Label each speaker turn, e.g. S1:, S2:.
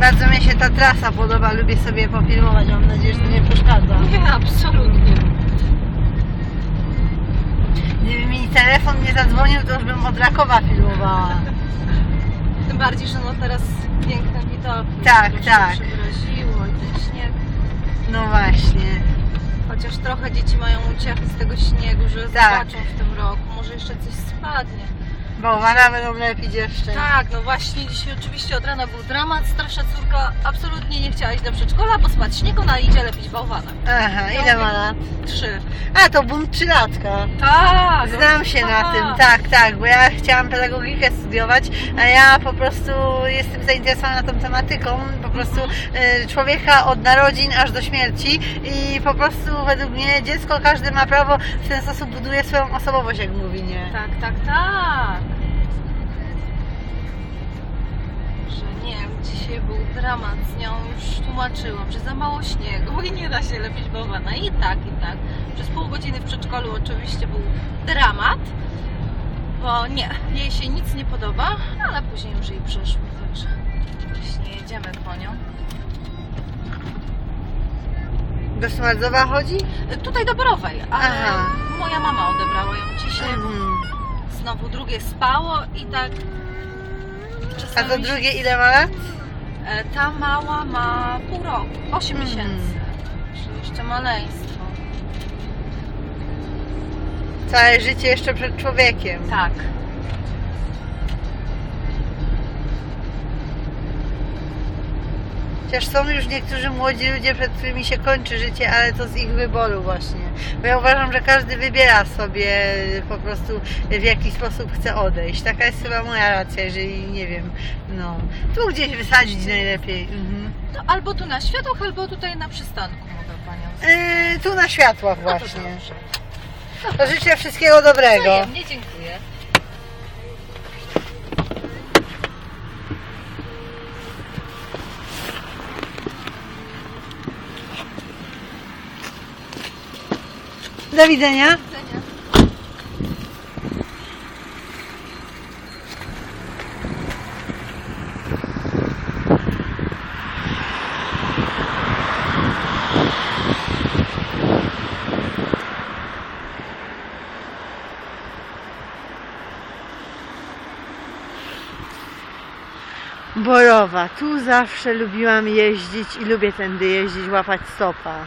S1: Bardzo mi się ta trasa podoba, lubię sobie pofilmować, mam nadzieję, że to nie przeszkadza.
S2: Nie, absolutnie.
S1: Gdyby mi telefon nie zadzwonił, to już bym od Rakowa filmowała.
S2: Tym bardziej, że no teraz piękne widoki.
S1: Tak,
S2: wszystko
S1: tak.
S2: się wyraziło i ten śnieg.
S1: No właśnie.
S2: Chociaż trochę dzieci mają uciechy z tego śniegu, że
S1: Tak.
S2: zobaczą w tym roku. Może jeszcze coś spadnie.
S1: Bałwana będą lepić jeszcze.
S2: Tak, no właśnie dzisiaj oczywiście od rana był dramat. Starsza córka absolutnie nie chciała iść do przedszkola, bo spać śnieg, ona idzie lepić bałwana.
S1: Aha, ile ma lat?
S2: Trzy.
S1: A, to bunt trzylatka.
S2: Tak!
S1: Znam się na tym, tak, tak, bo ja chciałam pedagogikę studiować, a ja po prostu jestem zainteresowana tą tematyką, po prostu e, człowieka od narodzin aż do śmierci i po prostu według mnie dziecko każdy ma prawo, w ten sposób buduje swoją osobowość, jak mówi, nie?
S2: Tak, tak, tak. Dramat z nią, już tłumaczyłam, że za mało śniegu i nie da się lepić bałwana. I tak, i tak. Przez pół godziny w przedszkolu oczywiście był dramat, bo nie, jej się nic nie podoba, ale później już jej przeszło, także właśnie jedziemy po nią.
S1: Do Smardzowa chodzi?
S2: Tutaj do Borowej, ale
S1: Aha.
S2: moja mama odebrała ją dzisiaj, bo
S1: Mhm.
S2: znowu drugie spało i tak
S1: A
S2: czasami
S1: to drugie ile ma lat?
S2: E, Ta mała ma pół roku, 8
S1: Mhm.
S2: miesięcy. Czyli jeszcze maleństwo.
S1: Całe życie jeszcze przed człowiekiem.
S2: Tak.
S1: Chociaż są już niektórzy młodzi ludzie, przed którymi się kończy życie, ale to z ich wyboru właśnie. Bo ja uważam, że każdy wybiera sobie po prostu w jaki sposób chce odejść. Taka jest chyba moja racja, jeżeli nie wiem, no. Tu gdzieś wysadzić najlepiej. Mhm.
S2: No, albo tu na światłach, albo tutaj na przystanku mogę panią.
S1: Yy, tu na światłach
S2: No to
S1: właśnie.
S2: dobrze.
S1: To życzę wszystkiego dobrego.
S2: Wzajemnie, dziękuję. Do widzenia.
S1: Borowa. Tu zawsze lubiłam jeździć i lubię tędy jeździć, łapać stopa.